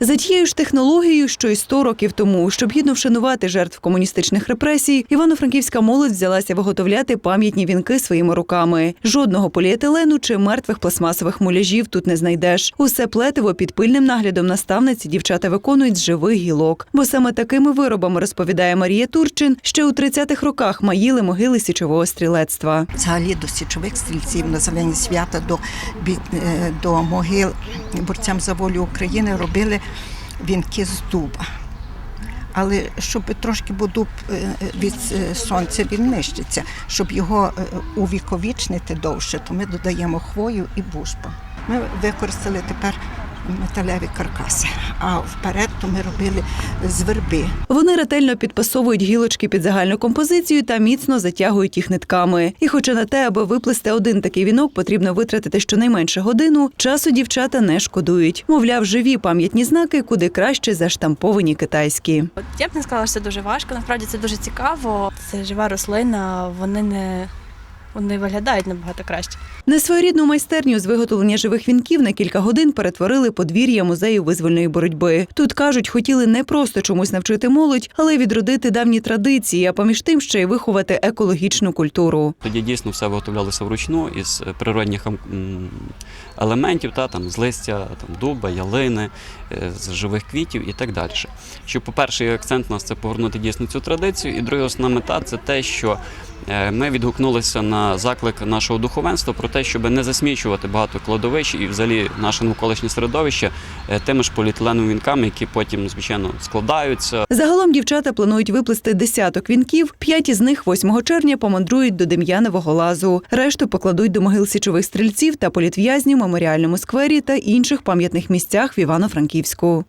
За тією ж технологією, що й 100 років тому, щоб гідно вшанувати жертв комуністичних репресій, івано-франківська молодь взялася виготовляти пам'ятні вінки своїми руками. Жодного поліетилену чи мертвих пластмасових муляжів тут не знайдеш. Усе плетиво під пильним наглядом наставниці дівчата виконують з живих гілок. Бо саме такими виробами розповідає Марія Турчин, ще у 30-х роках маїли могили січового стрілецтва. взагалі до січових стрільців на зелені свята до, е, до могил борцям за волю України робили вінки з дуба. Але щоб трошки бо дуб е, від е, сонця він нищиться, щоб його е, увіковічнити довше, то ми додаємо хвою і бушпа. Ми використали тепер металеві каркаси, а вперед то ми робили з верби. Вони ретельно підпасовують гілочки під загальну композицію та міцно затягують їх нитками. І хоча на те, аби виплести один такий вінок, потрібно витратити щонайменше годину, часу дівчата не шкодують. Мовляв, живі пам'ятні знаки куди краще заштамповані китайські. От Я б не сказала, що це дуже важко. Насправді це дуже цікаво. Це жива рослина, вони не вони виглядають набагато краще. На своєрідну майстерню з виготовлення живих вінків на кілька годин перетворили подвір'я музею визвольної боротьби. Тут кажуть, хотіли не просто чомусь навчити молодь, але й відродити давні традиції, а поміж тим ще й виховати екологічну культуру. Тоді дійсно все виготовлялося вручну із природних елементів, та, там, з листя там, дуба, ялини, е, з живих квітів і так далі. Що, по-перше, акцент у нас це повернути дійсно цю традицію, і друга основна мета це те, що е, ми відгукнулися на заклик нашого духовенства про те, щоб не засмічувати багато кладовищ і взагалі наше навколишнє середовище тими ж поліетиленовими вінками, які потім, звичайно, складаються, Загалом дівчата планують виплести десяток вінків. П'ять із них 8 червня помандрують до Дем'янового лазу. Решту покладуть до могил січових стрільців та політв'язнів меморіальному сквері та інших пам'ятних місцях в Івано-Франківську.